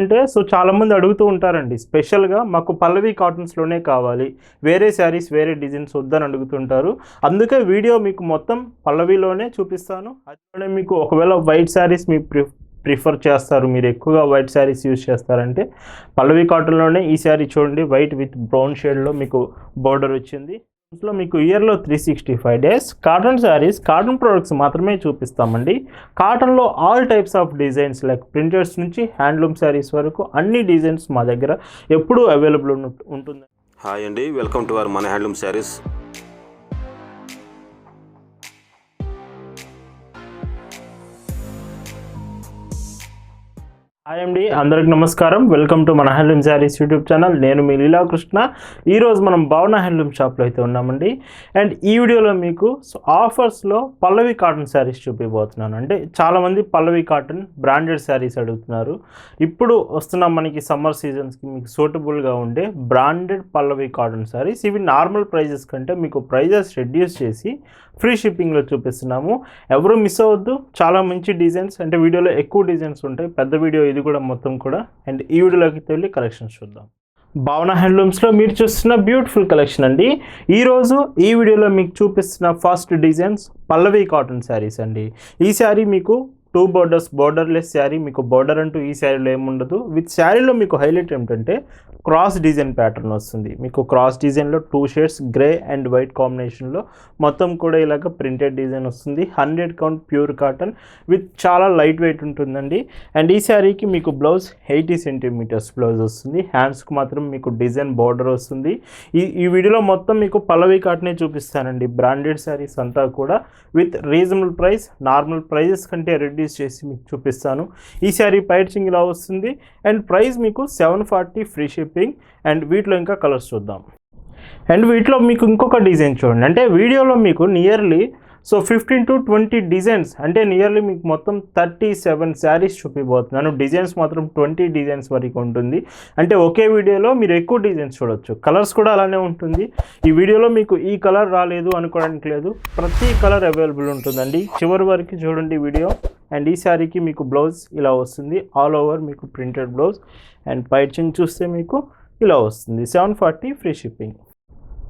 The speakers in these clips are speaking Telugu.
అంటే సో చాలామంది అడుగుతూ ఉంటారండి. స్పెషల్గా మాకు పల్లవి కాటన్స్లోనే కావాలి. వేరే శారీస్ వేరే డిజైన్స్ వద్దని అడుగుతుంటారు. అందుకే వీడియో మీకు మొత్తం పల్లవిలోనే చూపిస్తాను. అదిలోనే మీకు ఒకవేళ వైట్ శారీస్ మీ ప్రి ప్రిఫర్ చేస్తారు మీరు ఎక్కువగా వైట్ శారీస్ యూజ్ చేస్తారంటే పల్లవి కాటన్లోనే ఈ శారీ చూడండి. వైట్ విత్ బ్రౌన్ షేడ్లో మీకు బోర్డర్ వచ్చింది. లో మీకు ఇయర్లో three sixty five days cotton saris cotton products మాత్రమే చూపిస్తామండి. కాటన్లో all types of designs like printers నుంచి హ్యాండ్లూమ్ శారీస్ వరకు అన్ని డిజైన్స్ మా దగ్గర ఎప్పుడూ అవైలబుల్ ఉంటుంది హాయ్ అండి వెల్కమ్ టు అవర్ మన హ్యాండ్లూమ్ శారీస్ హాయ్ అండి అందరికి నమస్కారం. వెల్కమ్ టు మన హ్యాండ్లూమ్ శారీస్ యూట్యూబ్ ఛానల్ నేను మీ లీలాకృష్ణ. ఈరోజు మనం భవన హ్యాండ్లూమ్ షాప్లో అయితే ఉన్నామండి. అండ్ ఈ వీడియోలో మీకు ఆఫర్స్లో పల్లవి కాటన్ శారీస్ చూపిపోతున్నాను అంటే చాలామంది పల్లవి కాటన్ బ్రాండెడ్ శారీస్ అడుగుతున్నారు. ఇప్పుడు వస్తున్న మనకి సమ్మర్ సీజన్స్కి మీకు సూటబుల్గా ఉండే బ్రాండెడ్ పల్లవి కాటన్ శారీస్ ఇవి నార్మల్ ప్రైజెస్ కంటే మీకు ప్రైజెస్ రెడ్యూస్ చేసి ఫ్రీ షిప్పింగ్లో చూపిస్తున్నాము. ఎవరు మిస్ అవ్వద్దు. చాలా మంచి డిజైన్స్ అంటే వీడియోలో ఎక్కువ డిజైన్స్ ఉంటాయి. పెద్ద వీడియో ఇది కూడా మొత్తం కూడా. అండ్ ఈ వీడియోలోకి వెళ్ళి కలెక్షన్స్ చూద్దాం. భావన హ్యాండ్లూమ్స్లో మీరు చూస్తున్న బ్యూటిఫుల్ కలెక్షన్ అండి. ఈరోజు ఈ వీడియోలో మీకు చూపిస్తున్న first designs Pallavi cotton saris అండి. ఈ శారీ మీకు టూ బోర్డర్స్ బోర్డర్లెస్ శారీ మీకు బోర్డర్ అంటూ ఈ శారీలో ఏముండదు. విత్ శారీలో మీకు హైలైట్ ఏమిటంటే క్రాస్ డిజైన్ ప్యాటర్న్ వస్తుంది. మీకు క్రాస్ డిజైన్లో two shades grey and white కాంబినేషన్లో మొత్తం కూడా ఇలాగ ప్రింటెడ్ డిజైన్ వస్తుంది. Hundred count pure cotton with చాలా లైట్ వెయిట్ ఉంటుందండి. అండ్ ఈ శారీకి మీకు బ్లౌజ్ ఎయిటీ సెంటీమీటర్స్ బ్లౌజ్ వస్తుంది. హ్యాండ్స్కి మాత్రం మీకు డిజైన్ బార్డర్ వస్తుంది. ఈ ఈ వీడియోలో మొత్తం మీకు పల్లవి కాటనే చూపిస్తానండి. బ్రాండెడ్ శారీస్ అంతా కూడా with reasonable price normal prices కంటే రెడ్యూస్ చేసి మీకు చూపిస్తాను. ఈ శారీ పైచింగ్ ఇలా వస్తుంది. అండ్ ప్రైస్ మీకు seven forty free ship pink and వీటిలో ఇంకా కలర్స్ చూద్దాం. అండ్ వీటిలో మీకు ఇంకొక డిజైన్ చూడండి. అంటే వీడియోలో మీకు nearly so fifteen to twenty designs అంటే నియర్లీ మీకు మొత్తం థర్టీ సెవెన్ శారీస్ చూపిపోతున్నాను డిజైన్స్ మాత్రం ట్వంటీ డిజైన్స్ వరకు ఉంటుంది. అంటే ఒకే వీడియోలో మీరు ఎక్కువ డిజైన్స్ చూడొచ్చు. కలర్స్ కూడా అలానే ఉంటుంది. ఈ వీడియోలో మీకు ఈ కలర్ రాలేదు అనుకోవడానికి లేదు. ప్రతి కలర్ అవైలబుల్ ఉంటుందండి. చివరి వరకు చూడండి వీడియో. అండ్ ఈ శారీకి మీకు బ్లౌజ్ ఇలా వస్తుంది. ఆల్ ఓవర్ మీకు ప్రింటెడ్ బ్లౌజ్ అండ్ పైచింగ్ చూస్తే మీకు ఇలా వస్తుంది. సెవెన్ ఫార్టీ ఫ్రీ షిప్పింగ్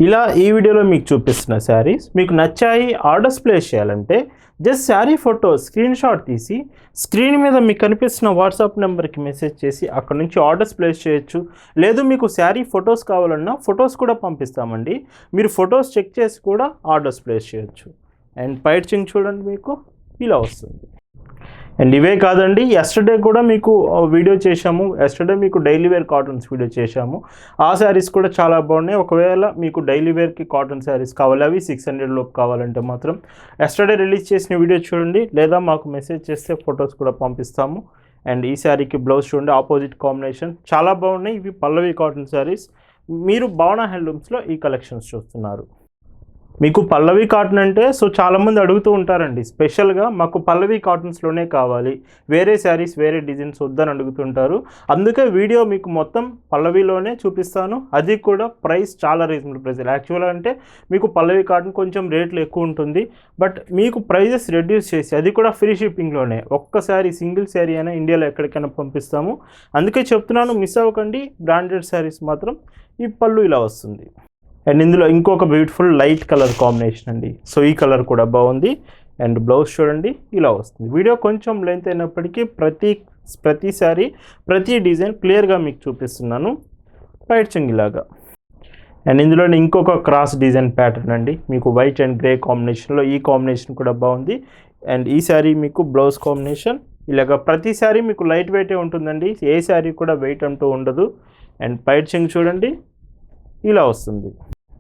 ఇలా ఈ వీడియోలో మీకు చూపిస్తున్న శారీస్ మీకు నచ్చాయి ఆర్డర్స్ ప్లేస్ చేయాలంటే just sari photo screenshot తీసి స్క్రీన్ మీద మీకు కనిపిస్తున్న వాట్సాప్ నెంబర్కి మెసేజ్ చేసి అక్కడ నుంచి ఆర్డర్స్ ప్లేస్ చేయొచ్చు. లేదు మీకు శారీ ఫొటోస్ కావాలన్నా ఫొటోస్ కూడా పంపిస్తామండి. మీరు ఫొటోస్ చెక్ చేసి కూడా ఆర్డర్స్ ప్లేస్ చేయొచ్చు. అండ్ పైచింగ్ చూడండి మీకు ఇలా వస్తుంది. అండ్ ఇవే కాదండి ఎస్టర్డే కూడా మీకు వీడియో చేశాము. ఎస్టర్డే మీకు డైలీ వేర్ కాటన్స్ వీడియో చేశాము. ఆ శారీస్ కూడా చాలా బాగున్నాయి. ఒకవేళ మీకు డైలీ వేర్కి కాటన్ శారీస్ కావాలి అవి సిక్స్ హండ్రెడ్ లోపు కావాలంటే మాత్రం ఎస్టర్డే రిలీజ్ చేసిన వీడియో చూడండి లేదా మాకు మెసేజ్ చేస్తే ఫొటోస్ కూడా పంపిస్తాము. అండ్ ఈ శారీకి బ్లౌజ్ చూడండి ఆపోజిట్ కాంబినేషన్ చాలా బాగున్నాయి. ఇవి పల్లవి కాటన్ శారీస్ మీరు భావన హ్యాండ్లూమ్స్లో ఈ కలెక్షన్స్ చూస్తున్నారు. మీకు పల్లవి కాటన్ అంటే సో చాలామంది అడుగుతూ ఉంటారండి. స్పెషల్గా మాకు పల్లవి కాటన్స్లోనే కావాలి. వేరే శారీస్ వేరే డిజైన్స్ వద్దని అడుగుతుంటారు. అందుకే వీడియో మీకు మొత్తం పల్లవిలోనే చూపిస్తాను. అది కూడా ప్రైస్ చాలా రీజనబుల్ ప్రైస్. యాక్చువల్గా అంటే మీకు పల్లవి కాటన్ కొంచెం రేట్లు ఎక్కువ ఉంటుంది. బట్ మీకు ప్రైజెస్ రెడ్యూస్ చేసి అది కూడా ఫ్రీ షిప్పింగ్లోనే. ఒక్క శారీ సింగిల్ శారీ అయినా ఇండియాలో ఎక్కడికైనా పంపిస్తాము. అందుకే చెప్తున్నాను మిస్ అవ్వకండి. బ్రాండెడ్ శారీస్ మాత్రం ఈ పళ్ళు ఇలా వస్తుంది. అండ్ ఇందులో ఇంకొక బ్యూటిఫుల్ లైట్ కలర్ కాంబినేషన్ అండి. సో ఈ కలర్ కూడా బాగుంది. అండ్ బ్లౌజ్ చూడండి ఇలా వస్తుంది. వీడియో కొంచెం లెంత్ అయినప్పటికీ ప్రతి ప్రతిసారి ప్రతి డిజైన్ క్లియర్గా మీకు చూపిస్తున్నాను. పైట్ చెంగిలాగా అండ్ ఇందులో ఇంకొక క్రాస్ డిజైన్ ప్యాటర్న్ అండి. మీకు వైట్ అండ్ గ్రే కాంబినేషన్లో ఈ కాంబినేషన్ కూడా బాగుంది. అండ్ ఈ శారీ మీకు బ్లౌజ్ కాంబినేషన్ ఇలాగ ప్రతి శారీ మీకు లైట్ వెయిటే ఉంటుందండి. ఏ శారీ కూడా వెయిట్ అంటూ ఉండదు. అండ్ పైట్ చెంగ్ చూడండి ఇలా వస్తుంది.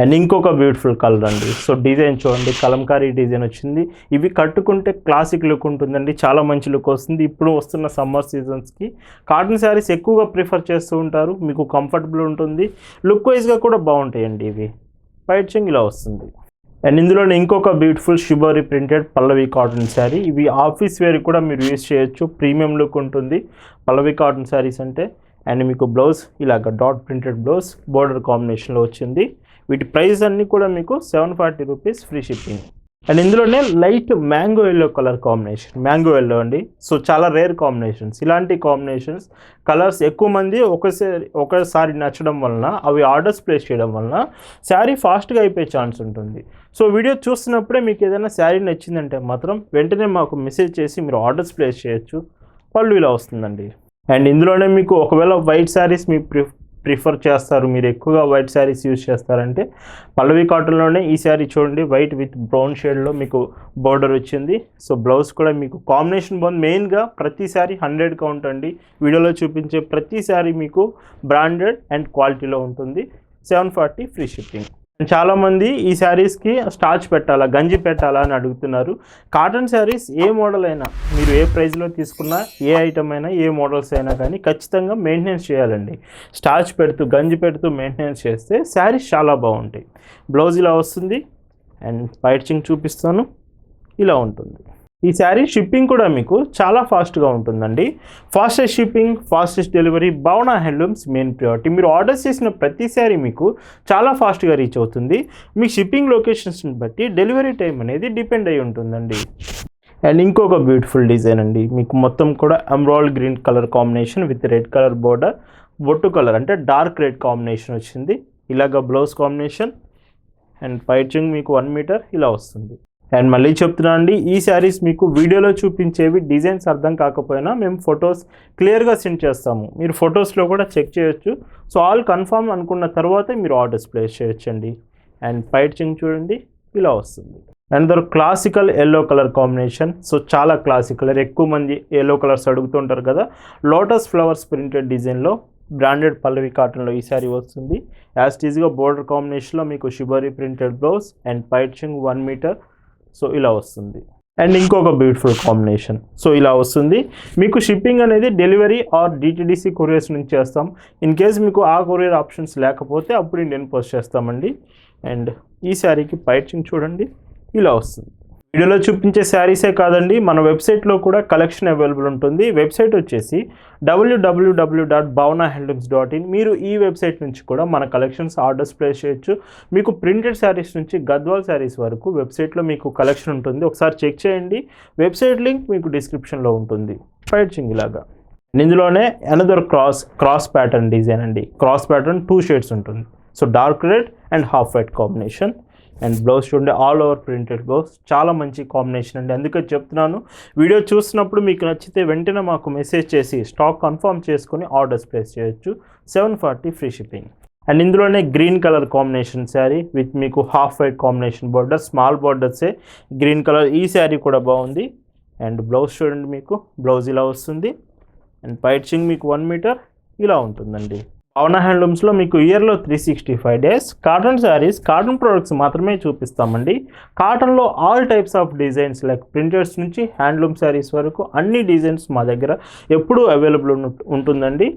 అండ్ ఇంకొక బ్యూటిఫుల్ కలర్ అండి. సో డిజైన్ చూడండి కలంకారీ డిజైన్ వచ్చింది. ఇవి కట్టుకుంటే క్లాసిక్ లుక్ ఉంటుందండి చాలా మంచి లుక్ వస్తుంది. ఇప్పుడు వస్తున్న సమ్మర్ సీజన్స్కి కాటన్ శారీస్ ఎక్కువగా ప్రిఫర్ చేస్తూ ఉంటారు మీకు కంఫర్టబుల్ ఉంటుంది. లుక్ వైజ్గా కూడా బాగుంటాయండి ఇవి. పైట్ చెంగ్ ఇలా వస్తుంది. అండ్ ఇందులోనే ఇంకొక beautiful shibori printed Pallavi cotton sari. ఇవి ఆఫీస్ వేర్ కూడా మీరు యూస్ చేయొచ్చు ప్రీమియం లుక్ ఉంటుంది పల్లవి కాటన్ శారీస్ అంటే. అండ్ మీకు బ్లౌజ్ ఇలాగ డాట్ ప్రింటెడ్ బ్లౌజ్ బోర్డర్ కాంబినేషన్లో వచ్చింది. వీటి ప్రైస్ అన్నీ కూడా మీకు seven forty rupees free shipping and ఇందులోనే light mango yellow colour combination mango yellow అండి. సో చాలా రేర్ కాంబినేషన్స్ ఇలాంటి కాంబినేషన్స్ కలర్స్ ఎక్కువ మంది ఒకసారి ఒకసారి నచ్చడం వలన అవి ఆర్డర్స్ ప్లేస్ చేయడం వలన శారీ ఫాస్ట్గా అయిపోయే ఛాన్స్ ఉంటుంది. సో వీడియో చూస్తున్నప్పుడే మీకు ఏదైనా శారీ నచ్చిందంటే మాత్రం వెంటనే మాకు మెసేజ్ చేసి మీరు ఆర్డర్స్ ప్లేస్ చేయొచ్చు. పళ్ళు ఇలా వస్తుందండి. అండ్ ఇందులోనే మీకు ఒకవేళ వైట్ శారీస్ మీ ప్రి ప్రిఫర్ చేస్తారు మీరు ఎక్కువగా వైట్ శారీస్ యూజ్ చేస్తారంటే పల్లవి కాటన్లోనే ఈ శారీ చూడండి వైట్ విత్ బ్రౌన్ షేడ్లో మీకు బోర్డర్ వచ్చింది. సో బ్లౌజ్ కూడా మీకు కాంబినేషన్ బాగుంది మెయిన్గా ప్రతి శారీ హండ్రెడ్ కౌంట్ అండి. వీడియోలో చూపించే ప్రతి శారీ మీకు బ్రాండెడ్ అండ్ క్వాలిటీలో ఉంటుంది. Seven forty free shipping. చాలామంది ఈ శారీస్కి స్టార్చ్ పెట్టాలా గంజి పెట్టాలా అని అడుగుతున్నారు. కాటన్ శారీస్ ఏ మోడల్ అయినా మీరు ఏ ప్రైస్లో తీసుకున్నా ఏ ఐటమ్ అయినా ఏ మోడల్స్ అయినా కానీ ఖచ్చితంగా మెయింటెనెన్స్ చేయాలండి. స్టార్చ్ పెడుతూ గంజి పెడుతూ మెయింటెనెన్స్ చేస్తే శారీస్ చాలా బాగుంటాయి. బ్లౌజ్ ఇలా వస్తుంది అండ్ పైచింగ్ చూపిస్తాను ఇలా ఉంటుంది. ఈ శారీ షిప్పింగ్ కూడా మీకు చాలా ఫాస్ట్గా ఉంటుందండి. Fastest shipping fastest delivery Bhavana handlooms main priority. మీరు ఆర్డర్ చేసిన ప్రతి శారీ మీకు చాలా ఫాస్ట్గా రీచ్ అవుతుంది. మీ షిప్పింగ్ లొకేషన్స్ని బట్టి డెలివరీ టైం అనేది డిపెండ్ అయి ఉంటుందండి. అండ్ ఇంకొక బ్యూటిఫుల్ డిజైన్ అండి. మీకు మొత్తం కూడా emerald green colour combination with red colour border బొట్టు కలర్ అంటే డార్క్ రెడ్ కాంబినేషన్ వచ్చింది. ఇలాగ బ్లౌజ్ కాంబినేషన్ అండ్ పైచింగ్ మీకు వన్ మీటర్ ఇలా వస్తుంది. అండ్ మళ్ళీ చెప్తున్నా అండి ఈ శారీస్ మీకు వీడియోలో చూపించేవి డిజైన్స్ అర్థం కాకపోయినా మేము ఫొటోస్ క్లియర్గా సెండ్ చేస్తాము. మీరు ఫొటోస్లో కూడా చెక్ చేయొచ్చు. సో ఆల్ కన్ఫర్మ్ అనుకున్న తర్వాతే మీరు ఆర్డర్స్ ప్లేస్ చేయొచ్చండి. అండ్ పైచింగ్ చూడండి ఇలా వస్తుంది. And the classical yellow colour combination so చాలా క్లాసికల్ ఎక్కువ మంది ఎల్లో కలర్స్ అడుగుతుంటారు కదా. లోటస్ ఫ్లవర్స్ ప్రింటెడ్ డిజైన్లో బ్రాండెడ్ పల్లవి కాటన్లో ఈ శారీ వస్తుంది. యాజ్ టీజ్గా బోర్డర్ కాంబినేషన్లో మీకు షిబరీ ప్రింటెడ్ బ్లౌజ్ అండ్ పైచింగ్ వన్ మీటర్ సో ఇలా వస్తుంది. అండ్ ఇంకొక బ్యూటిఫుల్ కాంబినేషన్ సో ఇలా వస్తుంది. మీకు షిప్పింగ్ అనేది డెలివరీ ఆర్ డిటిడిసి కొరియర్స్ నుంచి చేస్తాం. ఇన్ కేస్ మీకు ఆ కొరియర్ ఆప్షన్స్ లేకపోతే అప్పుడు ఇండియన్ పోస్ట్ చేస్తామండి. అండ్ ఈ శారీకి పైచింగ్ చూడండి. ఇలా వస్తుంది. వీడియోలో చూపించే శారీసే కాదండి మన వెబ్సైట్లో కూడా కలెక్షన్ అవైలబుల్ ఉంటుంది. వెబ్సైట్ వచ్చేసి W W W dot Bhavana handlooms dot in మీరు ఈ వెబ్సైట్ నుంచి కూడా మన కలెక్షన్స్ ఆర్డర్స్ ప్లేస్ చేయొచ్చు. మీకు ప్రింటెడ్ శారీస్ నుంచి గద్వాల్ శారీస్ వరకు వెబ్సైట్లో మీకు కలెక్షన్ ఉంటుంది. ఒకసారి చెక్ చేయండి. వెబ్సైట్ లింక్ మీకు డిస్క్రిప్షన్లో ఉంటుంది. ఫైట్చింగ్ ఇలాగా. ఇందులోనే another cross cross pattern design అండి. క్రాస్ ప్యాటర్న్ టూ షేడ్స్ ఉంటుంది. So dark red and half white combination and blouse చూడండి ఆల్ ఓవర్ ప్రింటెడ్ బ్లౌజ్. చాలా మంచి కాంబినేషన్ అండి. అందుకే చెప్తున్నాను వీడియో చూసినప్పుడు మీకు నచ్చితే వెంటనే మాకు మెసేజ్ చేసి స్టాక్ కన్ఫర్మ్ చేసుకొని ఆర్డర్స్ ప్లేస్ చేయొచ్చు. Seven forty free shipping and ఇందులోనే green colour combination sari with మీకు half white combination border small బార్డర్సే green colour ఈ శారీ కూడా బాగుంది. అండ్ బ్లౌజ్ చూడండి మీకు బ్లౌజ్ ఇలా వస్తుంది. అండ్ పైచింగ్ మీకు వన్ మీటర్ ఇలా ఉంటుందండి. పవన హ్యాండ్లూమ్స్లో మీకు ఇయర్లో three sixty five days cotton saris cotton products మాత్రమే చూపిస్తామండి కాటన్లో all types of designs like printers నుంచి హ్యాండ్లూమ్ శారీస్ వరకు అన్ని డిజైన్స్ మా దగ్గర ఎప్పుడూ అవైలబుల్ ఉంటుందండి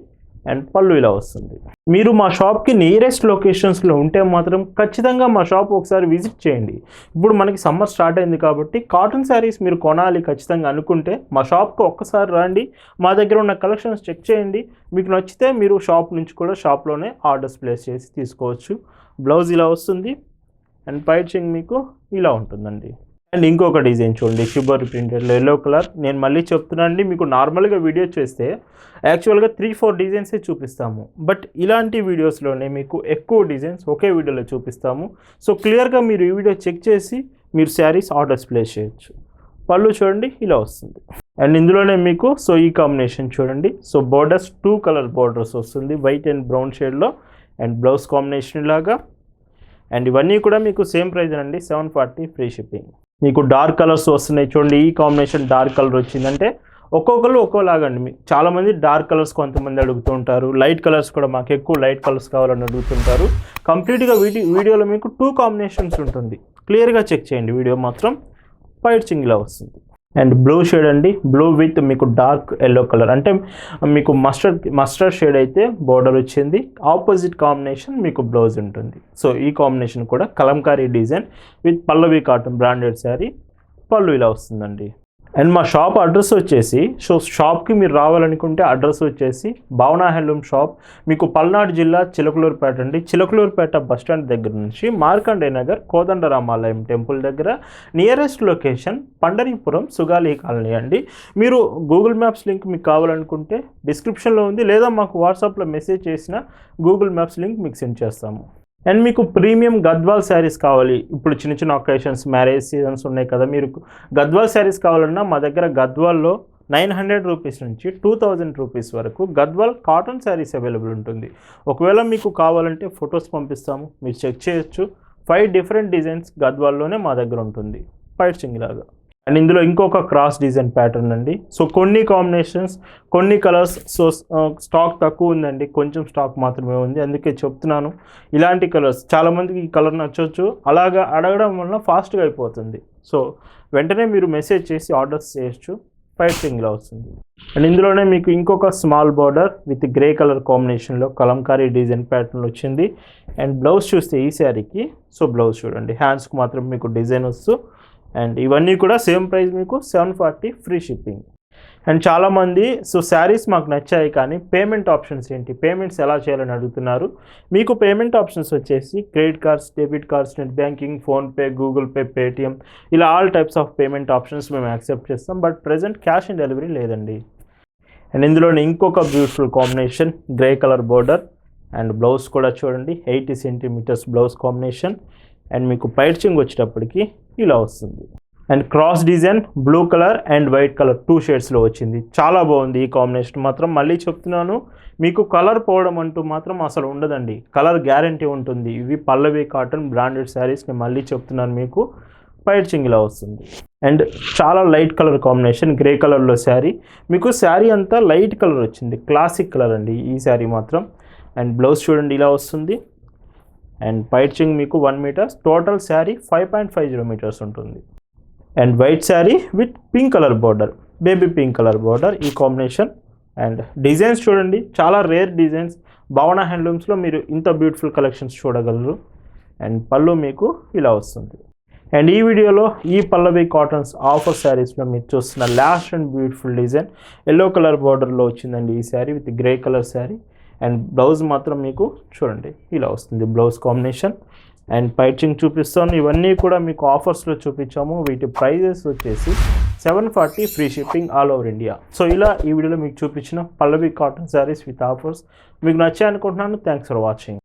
అండ్ పళ్ళు ఇలా వస్తుంది. మీరు మా షాప్కి నియరెస్ట్ లొకేషన్స్లో ఉంటే మాత్రం ఖచ్చితంగా మా షాప్ ఒకసారి విజిట్ చేయండి. ఇప్పుడు మనకి సమ్మర్ స్టార్ట్ అయింది కాబట్టి కాటన్ శారీస్ మీరు కొనాలి ఖచ్చితంగా అనుకుంటే మా షాప్కి ఒక్కసారి రండి. మా దగ్గర ఉన్న కలెక్షన్స్ చెక్ చేయండి. మీకు నచ్చితే మీరు షాప్ నుంచి కూడా షాప్లోనే ఆర్డర్స్ ప్లేస్ చేసి తీసుకోవచ్చు. బ్లౌజ్ ఇలా వస్తుంది. అండ్ పైచింగ్ మీకు ఇలా ఉంటుందండి. అండ్ ఇంకొక డిజైన్ చూడండి షుగర్ ప్రింటెడ్ ఎల్లో కలర్ నేను మళ్ళీ చెప్తున్నానండి మీకు నార్మల్గా వీడియో చేస్తే యాక్చువల్గా త్రీ ఫోర్ డిజైన్సే చూపిస్తాము. బట్ ఇలాంటి వీడియోస్లోనే మీకు ఎక్కువ డిజైన్స్ ఒకే వీడియోలో చూపిస్తాము. సో క్లియర్గా మీరు ఈ వీడియో చెక్ చేసి మీరు శారీస్ ఆర్డర్స్ ప్లేస్ చేయొచ్చు. పళ్ళు చూడండి ఇలా వస్తుంది. అండ్ ఇందులోనే మీకు సో ఈ కాంబినేషన్ చూడండి. So borders two colour borders వస్తుంది. వైట్ అండ్ బ్రౌన్ షేడ్లో అండ్ బ్లౌజ్ కాంబినేషన్ లాగా. అండ్ ఇవన్నీ కూడా మీకు సేమ్ ప్రైస్ అండి సెవెన్ ఫార్టీ ఫ్రీ షిప్పింగ్ మీకు డార్క్ కలర్స్ వస్తున్నాయి. చూడండి ఈ కాంబినేషన్ డార్క్ కలర్ వచ్చిందంటే ఒక్కొక్కరు ఒక్కోలాగండి. మీకు చాలామంది డార్క్ కలర్స్ కొంతమంది అడుగుతూ ఉంటారు. లైట్ కలర్స్ కూడా మాకు ఎక్కువ లైట్ కలర్స్ కావాలని అడుగుతుంటారు. కంప్లీట్గా వీడియో వీడియోలో మీకు టూ కాంబినేషన్స్ ఉంటుంది. క్లియర్గా చెక్ చేయండి. వీడియో మాత్రం పైట్ చింగిలా వస్తుంది. అండ్ బ్లూ షేడ్ అండి. బ్లూ విత్ మీకు డార్క్ ఎల్లో కలర్. అంటే మీకు మస్టర్డ్ మస్టర్డ్ షేడ్ అయితే బోర్డర్ వచ్చింది. ఆపోజిట్ కాంబినేషన్ మీకు బ్లౌజ్ ఉంటుంది. సో ఈ కాంబినేషన్ కూడా kalamkari design with Pallavi cotton branded sari పళ్ళు ఇలా వస్తుందండి. అండ్ మా షాప్ అడ్రస్ వచ్చేసి సో షాప్కి మీరు రావాలనుకుంటే అడ్రస్ వచ్చేసి భావనా హ్యాండ్లూమ్ షాప్. మీకు పల్నాడు జిల్లా చిలకలూరుపేట అండి. చిలకలూరుపేట బస్ స్టాండ్ దగ్గర నుంచి మార్కండే నగర్ కోదండరామాలయం టెంపుల్ దగ్గర nearest location Pandaripuram Sugali colony అండి. మీరు గూగుల్ మ్యాప్స్ లింక్ మీకు కావాలనుకుంటే డిస్క్రిప్షన్లో ఉంది లేదా మాకు వాట్సాప్లో మెసేజ్ చేసిన గూగుల్ మ్యాప్స్ లింక్ మీకు సెండ్ చేస్తాము. అండ్ మీకు ప్రీమియం గద్వాల్ శారీస్ కావాలి. ఇప్పుడు చిన్న చిన్న ఒకేషన్స్ మ్యారేజ్ సీజన్స్ ఉన్నాయి కదా మీరు గద్వాల్ శారీస్ కావాలన్నా మా దగ్గర గద్వాల్లో నైన్ హండ్రెడ్ రూపీస్ నుంచి టూ థౌజండ్ రూపీస్ వరకు గద్వాల్ కాటన్ శారీస్ అవైలబుల్ ఉంటుంది. ఒకవేళ మీకు కావాలంటే ఫొటోస్ పంపిస్తాము మీరు చెక్ చేయొచ్చు. ఫైవ్ డిఫరెంట్ డిజైన్స్ గద్వాల్లోనే మా దగ్గర ఉంటుంది. పైట్ చింగిలాగా లాగా. అండ్ ఇందులో ఇంకొక క్రాస్ డిజైన్ ప్యాటర్న్ అండి. సో కొన్ని కాంబినేషన్స్ కొన్ని కలర్స్ సో స్టాక్ తక్కువ ఉందండి. కొంచెం స్టాక్ మాత్రమే ఉంది. అందుకే చెప్తున్నాను. ఇలాంటి కలర్స్ చాలామందికి ఈ కలర్ నచ్చవచ్చు అలాగా అడగడం వల్ల ఫాస్ట్గా అయిపోతుంది. సో వెంటనే మీరు మెసేజ్ చేసి ఆర్డర్స్ చేయొచ్చు. ఫైట్ సింగ్లో వస్తుంది. అండ్ ఇందులోనే మీకు ఇంకొక small border with grey colour కాంబినేషన్లో కలంకారీ డిజైన్ ప్యాటర్న్ వచ్చింది. అండ్ బ్లౌజ్ చూస్తే ఈ శారీకి సో బ్లౌజ్ చూడండి. హ్యాండ్స్కి మాత్రం మీకు డిజైన్ వస్తూ అండ్ ఇవన్నీ కూడా సేమ్ ప్రైస్ మీకు seven forty free shipping. And చాలామంది సో శారీస్ మాకు నచ్చాయి కానీ పేమెంట్ ఆప్షన్స్ ఏంటి? పేమెంట్స్ ఎలా చేయాలని అడుగుతున్నారు. మీకు పేమెంట్ ఆప్షన్స్ వచ్చేసి credit cards debit cards net banking PhonePe Google Pay Paytm ఇలా all types of payment options మేము యాక్సెప్ట్ చేస్తాం. But present cash on delivery లేదండి. అండ్ ఇందులోనే ఇంకొక beautiful combination grey colour border and blouse కూడా చూడండి. Eighty centimetres blouse combination. And మీకు పైర్చింగ్ వచ్చేటప్పటికి ఇలా వస్తుంది. And cross design blue colour and white colour two షేడ్స్లో వచ్చింది. చాలా బాగుంది ఈ కాంబినేషన్ మాత్రం. మళ్ళీ చెప్తున్నాను మీకు కలర్ పోవడం అంటూ మాత్రం అసలు ఉండదండి. కలర్ గ్యారంటీ ఉంటుంది. ఇవి పల్లవి కాటన్ బ్రాండెడ్ శారీస్ నేను మళ్ళీ చెప్తున్నాను మీకు. పైర్చింగ్ ఇలా వస్తుంది. అండ్ చాలా లైట్ కలర్ కాంబినేషన్ గ్రే కలర్లో శారీ మీకు శారీ అంతా లైట్ కలర్ వచ్చింది. క్లాసిక్ కలర్ అండి ఈ శారీ మాత్రం. అండ్ బ్లౌజ్ చూడండి ఇలా వస్తుంది. అండ్ పైచింగ్ మీకు one metres total sari five point five zero metres ఉంటుంది and white sari with pink colour border baby pink colour border ఈ కాంబినేషన్ అండ్ డిజైన్స్ చూడండి చాలా రేర్ డిజైన్స్ భావన హ్యాండ్లూమ్స్లో మీరు ఇంత బ్యూటిఫుల్ కలెక్షన్స్ చూడగలరు అండ్ పళ్ళు మీకు ఇలా వస్తుంది అండ్ ఈ వీడియోలో ఈ పల్లవి కాటన్స్ ఆఫర్ శారీస్లో మీరు చూస్తున్న last and beautiful design yellow colour బార్డర్లో వచ్చిందండి ఈ sari with grey colour sari and blouse మాత్రం మీకు చూడండి ఇలా వస్తుంది బ్లౌజ్ కాంబినేషన్ అండ్ పైచింగ్ చూపిస్తాను. ఇవన్నీ కూడా మీకు ఆఫర్స్లో చూపించాము. వీటి ప్రైజెస్ వచ్చేసి seven forty free shipping all over India so ఇలా ఈ వీడియోలో మీకు చూపించిన Pallavi cotton saris with offers మీకు నచ్చాయి అనుకుంటున్నాను. Thanks for watching